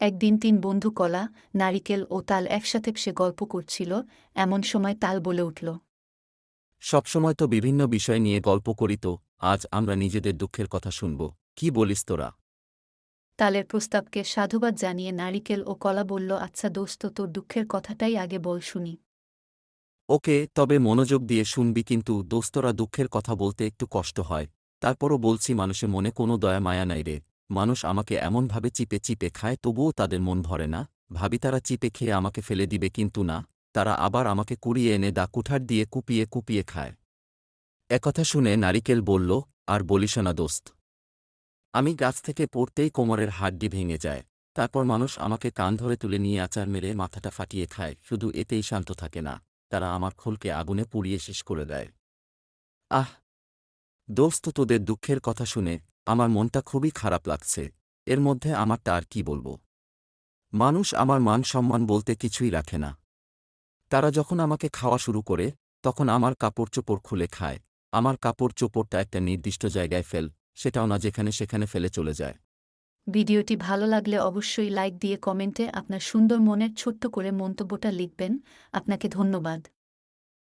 একদিন তিন বন্ধু কলা নারিকেল ও তাল একসাথে সে গল্প করছিল এমন সময় তাল বলে উঠল সবসময় তো বিভিন্ন বিষয় নিয়ে গল্প করি তো আজ আমরা নিজেদের দুঃখের কথা শুনব কি বলিস তোরা? তালের প্রস্তাবকে সাধুবাদ জানিয়ে নারিকেল ও কলা বলল আচ্ছা দোস্ত তোর দুঃখের কথাটাই আগে বল শুনি। ওকে তবে মনোযোগ দিয়ে শুনবি কিন্তু দোস্তরা দুঃখের কথা বলতে একটু কষ্ট হয় তারপরও বলছি মানুষের মনে কোনো দয়া মায়া নাই রে। মানুষ আমাকে এমনভাবে চিপে চিপে খায়, তবুও তাদের মন ভরে না। ভাবি, তারা চিপে খেয়ে আমাকে ফেলে দিবে কিন্তু না। তারা আবার আমাকে কুড়িয়ে এনে দা কুঠার দিয়ে কুপিয়ে কুপিয়ে খায়। একথা শুনে নারিকেল বলল, আর বলিস না দোস্ত। আমি গাছ থেকে পড়তেই কোমরের হাড্ডি ভেঙে যায়। তারপর মানুষ আমাকে কান ধরে তুলে নিয়ে আচার মেরে মাথাটা ফাটিয়ে খায়। শুধু এতেই শান্ত থাকে না, তারা আমার খোলকে আগুনে পুড়িয়ে শেষ করে দেয়। আহ দোস্ত, তোদের দুঃখের কথা শুনে আমার মনটা খুবই খারাপ লাগছে। এর মধ্যে আমারটা আর কি বলব? মানুষ আমার মান সম্মান বলতে কিছুই রাখে না। তারা যখন আমাকে খাওয়া শুরু করে, তখন আমার কাপড় চোপড় খুলে খায়। আমার কাপড় চোপড়টা একটা নির্দিষ্ট জায়গায় ফেল, সেটাও না যেখানে সেখানে ফেলে চলে যায়। ভিডিওটি ভালো লাগলে অবশ্যই লাইক দিয়ে কমেন্টে আপনার সুন্দর মনের ছোট্ট করে মন্তব্যটা লিখবেন। আপনাকে ধন্যবাদ।